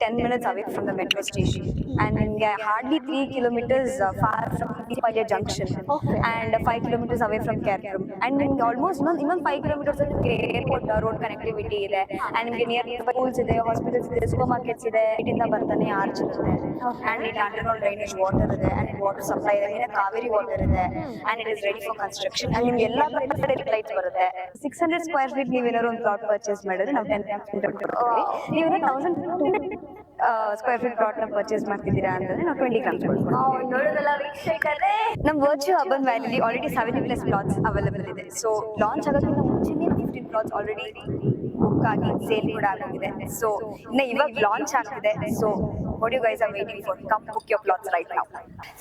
10 minutes away from the metro station. And ನಿಮ್ಗೆ hardly 3 kilometers uh, far from Deepalya junction. Okay. and 5 kilometers away from Kerpuram and ನಿಮ್ಗೆ almost ಇನ್ನೊಂದು ಇನ್ನೊಂದು 5 kilometers ಅಲ್ಲಿ ನಿಮ್ಗೆ airport road connectivity ಇದೆ and ನಿಮ್ಗೆ near schools ಇದೆ hospitals ಇದೆ ಸೂಪರ್ ಮಾರ್ಕೆಟ್ಸ್ ಇದೆ ಇಲ್ಲಿಂದ ಬರ್ತಾನೆ ಆರ್ಚ್ ಇರುತ್ತೆ and ಇಲ್ಲಿ ಅಂಡರ್ಗ್ರೌಂಡ್ ಡ್ರೈನೇಜ್ ವಾಟರ್ ಇದೆ and ವಾಟರ್ ಸಪ್ಲೈ ಇದೆ ಇನ್ನ ಕಾವೇರಿ ವಾಟರ್ ಇದೆ and it is ready for construction. And ನಿಮ್ಗೆ ಎಲ್ಲ ಕಡೆ ಲೈಟ್ ಬರುತ್ತೆ ಸಿಕ್ಸ್ ಹಂಡ್ರೆಡ್ ಸ್ಕ್ವೇರ್ ಫೀಟ್ ನೀವೇನಾದ್ರು ಒಂದು ಪ್ಲಾಟ್ ಪರ್ಚೇಸ್ ಮಾಡಿದ್ರೆ ನಾವು ಟೆನ್ ನೀವು ತೌಸಂಡ್ ಸ್ಕ್ವೇರ್ ಫೀಟ್ ಪ್ಲಾಟ್ನ ಪರ್ಚೇಸ್ ಮಾಡ್ತಿದ್ದೀರಾ ಅಂತಂದ್ರೆ ನಾವು ಟ್ವೆಂಟಿ ಗ್ರಾಮ್ಸ್ ನೋಡೋದಲ್ಲ ವೀಕ್ಷಕರೇ. ನಮ್ಮ Virtu urban ವ್ಯಾಲಿಲಿ already seventy plus plots available ಇದೆ. ಸೊ ಲಾಂಚ್ ಆಗೋದ್ರಿಂದ ಮುಂಚೆನೇ ಫಿಫ್ಟೀನ್ ಪ್ಲಾಟ್ಸ್ ಆಲ್ರೆಡಿ ಬುಕ್ ಆಗಿ ಸೇಲ್ ಕೂಡ ಆಗಿದೆ ಸೊ ಇನ್ನು ಇವಾಗ ಲಾಂಚ್ ಆಗ್ತಿದೆ ಸೊ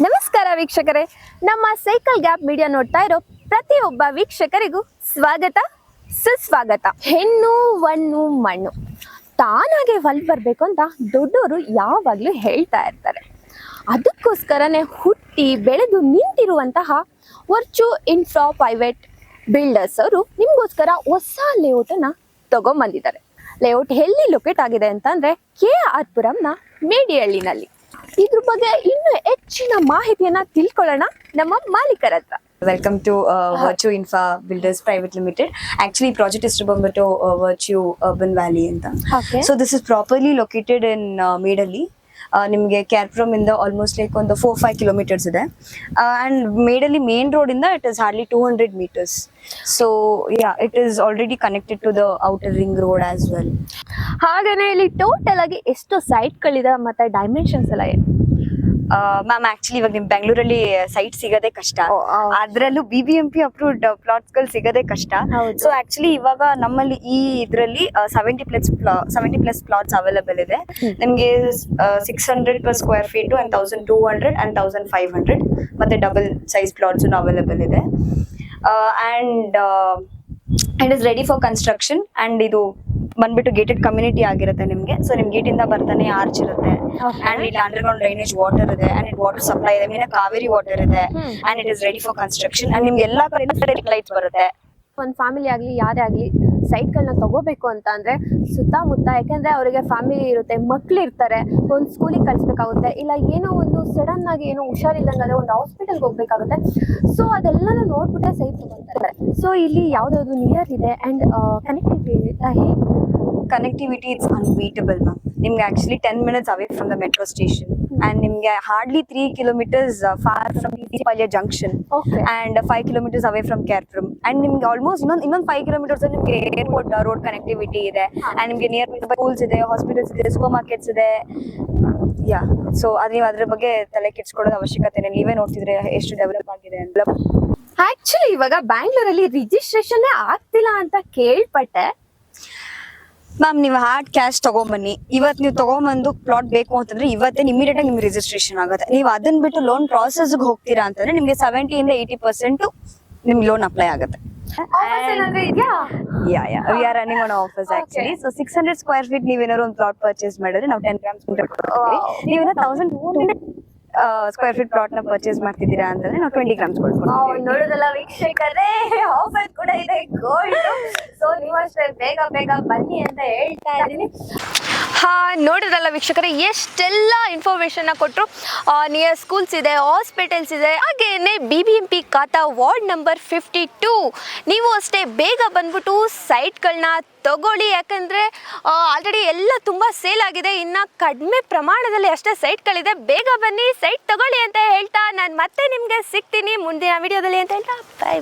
ನಮಸ್ಕಾರ ವೀಕ್ಷಕರೇ. ನಮ್ಮ ಸೈಕಲ್ ಗ್ಯಾಪ್ ಮೀಡಿಯಾ ನೋಡ್ತಾ ಇರೋ ಪ್ರತಿಯೊಬ್ಬ ವೀಕ್ಷಕರಿಗೂ ಸ್ವಾಗತ ಸುಸ್ವಾಗತ. ಹೆಣ್ಣು ಮಣ್ಣು ಮಣ್ಣು. ತಾನಾಗೆ ಹೊಲ್ ಬರಬೇಕು ಅಂತ ದೊಡ್ಡವರು ಯಾವಾಗಲೂ ಹೇಳ್ತಾ ಇರ್ತಾರೆ. ಅದಕ್ಕೋಸ್ಕರನೇ ಹುಟ್ಟಿ ಬೆಳೆದು ನಿಂತಿರುವಂತಹ ವರ್ಚು ಇನ್ಫ್ರಾ ಪ್ರೈವೇಟ್ ಬಿಲ್ಡರ್ಸ್ ಅವರು ನಿಮಗೋಸ್ಕರ ಹೊಸ ಲೇಔಟನ್ನು ತಗೊಂಬಂದಿದ್ದಾರೆ. ಲೇಔಟ್ ಎಲ್ಲಿ ಲೊಕೇಟ್ ಆಗಿದೆ ಅಂತಂದರೆ ಕೆ ಆರ್ ಪುರಂನ ಮೇಡಿಹಳ್ಳಿನಲ್ಲಿ. ಇದ್ರ ಬಗ್ಗೆ ಇನ್ನೂ ಹೆಚ್ಚಿನ ಮಾಹಿತಿಯನ್ನು ತಿಳ್ಕೊಳ್ಳೋಣ ನಮ್ಮ ಮಾಲೀಕರ ಹತ್ರ welcome to Virtu infra builders private limited actually project ಇಷ್ಟು ಬಂದ್ಬಿಟ್ಟು ವರ್ಚ್ಯೂ ಅರ್ಬನ್ ವ್ಯಾಲಿ ಅಂತ. Okay. So this is properly located in ಮೇಡಲ್ಲಿ ನಿಮಗೆ ಕ್ಯಾರ್ಪ್ರಮ್ ಇಂದ ಆಲ್ಮೋಸ್ಟ್ ಲೈಕ್ ಒಂದು ಫೋರ್ ಫೈವ್ ಕಿಲೋಮೀಟರ್ಸ್ ಇದೆ. ಅಂಡ್ ಮೇಡಲ್ಲಿ ಮೇನ್ ರೋಡ್ ಇಂದ it is hardly two hundred metres so ya it is already connected to the outer ring road as well ಹಾಗೇನೆ ಇಲ್ಲಿ total ಆಗಿ ಎಷ್ಟು ಸೈಟ್ಗಳಿದೆ ಮತ್ತೆ ಡೈಮೆನ್ಷನ್ಸ್ ಎಲ್ಲ ಏನು? ಮ್ಯಾಮ್ ಆಕ್ಚುಲಿ ಇವಾಗ ನಿಮ್ ಬೆಂಗಳೂರಲ್ಲಿ ಸೈಟ್ ಸಿಗೋದೇ ಕಷ್ಟ. ಅದ್ರಲ್ಲೂ B B M P approved ಪ್ಲಾಟ್ಸ್ಗಳು ಸಿಗೋದೇ ಕಷ್ಟ. ಸೊ ಆಕ್ಚುಲಿ ಇವಾಗ ನಮ್ಮಲ್ಲಿ ಈ ಇದ್ರಲ್ಲಿ seventy plus seventy plus plots available ಇದೆ. ನಿಮ್ಗೆ six hundred per square feet and thousand two hundred and thousand five hundred ಮತ್ತೆ ಡಬಲ್ ಸೈಜ್ ಪ್ಲಾಟ್ಸ್ ಅವೈಲೇಬಲ್ ಇದೆ. And it is ready for construction and ಇದು ಬಂದ್ಬಿಟ್ಟು ಗೇಟೆಡ್ ಕಮ್ಯುನಿಟಿ ಆಗಿರುತ್ತೆ ನಿಮ್ಗೆ. So ನಿಮ್ gate ಇಂದ ಬರ್ತಾನೆ ಆರ್ಚ್ ಇರುತ್ತೆ. ಅಂಡ್ ಇಲ್ಲಿ ಅಂಡರ್ಗ್ರೌಂಡ್ ಡ್ರೈನೇಜ್ ವಾಟರ್ ಇದೆ. ಅಂಡ್ ಇಟ್ ವಾಟರ್ ಸಪ್ಲೈ ಇದೆ. ಮೀನ ಕಾವೇರಿ ವಾಟರ್ ಇದೆ. And it is ready for construction and ನಿಮ್ಗೆ ಎಲ್ಲಾ ಕಡೆ ಲೈಟ್ಸ್ ಬರುತ್ತೆ. ಒಂದ್ ಫ್ಯಾಮಿಲಿ ಆಗ್ಲಿ ಯಾರೇ ಆಗಲಿ ಸೈಟ್ಗಳನ್ನ ತಗೋಬೇಕು ಅಂತ ಅಂದರೆ ಸುತ್ತಮುತ್ತ, ಯಾಕಂದ್ರೆ ಅವರಿಗೆ ಫ್ಯಾಮಿಲಿ ಇರುತ್ತೆ, ಮಕ್ಳು ಇರ್ತಾರೆ, ಒಂದು ಸ್ಕೂಲಿಗೆ ಕಳಿಸ್ಬೇಕಾಗುತ್ತೆ, ಇಲ್ಲ ಏನೋ ಒಂದು ಸಡನ್ ಆಗಿ ಏನೋ ಹುಷಾರಿಲ್ಲಂಗಾದ್ರೆ ಒಂದು ಹಾಸ್ಪಿಟಲ್ಗೆ ಹೋಗ್ಬೇಕಾಗುತ್ತೆ. ಸೊ ಅದೆಲ್ಲನೂ ನೋಡ್ಬಿಟ್ಟೆ ಸೈಟ್ ತಗೊಂತಾರೆ ಸೊ ಇಲ್ಲಿ ಯಾವ್ದಾದ್ರು ನಿಯರ್ ಇದೆ and connectivity connectivity it's unbeatable ma'am ನಿಮ್ಗೆ actually ten minutes away from the metro station and ನಿಮ್ಗೆ hardly three kilometres far from Deepalya junction and five kilometres away from KR Puram and ನಿಮ್ಗೆ almost ಇನ್ನೊಂದು ಇನ್ನೊಂದು five kilometres ನಿಮ್ಗೆ airport road connectivity ಇದೆ. And ನಿಮ್ಗೆ near schools ಇದೆ hospitals ಇದೆ super markets ಇದೆ. ಯಾ ಸೊ ಅದು ನೀವು ಅದ್ರ ಬಗ್ಗೆ ತಲೆ ಕೆಡ್ಸ್ಕೊಳ್ಳೋದು ಅವಶ್ಯಕತೆ. ನೀವೇ ನೋಡ್ತಿದ್ರೆ ಎಷ್ಟು ಡೆವಲಪ್ ಆಗಿದೆ ಅಂತ. ಆಕ್ಚುಲಿ ಇವಾಗ ಬ್ಯಾಂಗ್ಳೂರಲ್ಲಿ ರಿಜಿಸ್ಟ್ರೇಷನ್ ಆಗ್ತಿಲ್ಲ ಅಂತ ಕೇಳ್ಪಟ್ಟೆ. ಮ್ಯಾಮ್ ನೀವು ಹಾರ್ಡ್ ಕ್ಯಾಶ್ ತಗೊಂಬನ್ನಿ. ಇವತ್ತು ನೀವು ತಗೊಂಬಂದು ಪ್ಲಾಟ್ ಬೇಕು ಅಂತಂದ್ರೆ ಇವತ್ತೇ ಇಮಿಡಿಯೇಟ್ ಆಗಿ ನಿಮ್ಗೆ ರಿಜಿಸ್ಟ್ರೇಷನ್ ಆಗುತ್ತೆ. ನೀವು ಅದನ್ನ ಬಿಟ್ಟು ಲೋನ್ ಪ್ರಾಸೆಸ್ ಹೋಗ್ತೀರಾ ಅಂತಂದ್ರೆ ನಿಮ್ಗೆ ಸೆವೆಂಟಿಯಿಂದ ಏಯ್ಟಿ ಪರ್ಸೆಂಟ್ ನಿಮ್ಗೆ ಲೋನ್ ಅಪ್ಲೈ ಆಗುತ್ತೆ. Ya ya we are running on offers actually so six hundred square feet ನೀವೇನಾದ್ರು ಒಂದು ಪ್ಲಾಟ್ ಪರ್ಚೇಸ್ ಮಾಡಿದ್ರೆ ನಾವು ಟೆನ್ ಗ್ರಾಮ್ಸ್ ನೀವೇನೋ thousand two hundred square feet ಪ್ಲಾಟ್ನ purchase ಮಾಡ್ತಿದ್ದೀರಾ ಅಂತಂದ್ರೆ ನಾವು ಟ್ವೆಂಟಿ ಗ್ರಾಮ್ಸ್ ಕೊಡ್ಬೋದು ನೋಡೋದಲ್ಲ ವೀಕ್ಷಕರೇ ಆಫರ್ ಇದೆ ಗೋಲ್ಡ್ ಸೊ ನೀವು ಅಷ್ಟೇ ಬೇಗ ಬೇಗ ಬನ್ನಿ ಅಂತ ಹೇಳ್ತಾ ಇದ್ದೀನಿ. ಹಾ, ನೋಡಿದ್ರಲ್ಲ ವೀಕ್ಷಕರೇ, ಎಷ್ಟೆಲ್ಲ ಇನ್ಫಾರ್ಮೇಷನ್ನ ಕೊಟ್ಟರು ನಿಯರ್ ಸ್ಕೂಲ್ಸ್ ಇದೆ ಹಾಸ್ಪಿಟಲ್ಸ್ ಇದೆ, ಹಾಗೇನೆ B B M P khata ward number fifty two ನೀವು ಅಷ್ಟೇ ಬೇಗ ಬಂದ್ಬಿಟ್ಟು ಸೈಟ್ಗಳನ್ನ ತಗೊಳ್ಳಿ. ಯಾಕಂದರೆ ಆಲ್ರೆಡಿ ಎಲ್ಲ ತುಂಬ ಸೇಲ್ ಆಗಿದೆ. ಇನ್ನು ಕಡಿಮೆ ಪ್ರಮಾಣದಲ್ಲಿ ಅಷ್ಟೇ ಸೈಟ್ಗಳಿದೆ. ಬೇಗ ಬನ್ನಿ, ಸೈಟ್ ತಗೊಳ್ಳಿ ಅಂತ ಹೇಳ್ತಾ ನಾನು ಮತ್ತೆ ನಿಮಗೆ ಸಿಗ್ತೀನಿ ಮುಂದಿನ ವಿಡಿಯೋದಲ್ಲಿ ಅಂತ ಹೇಳ್ತಾ ಬೈ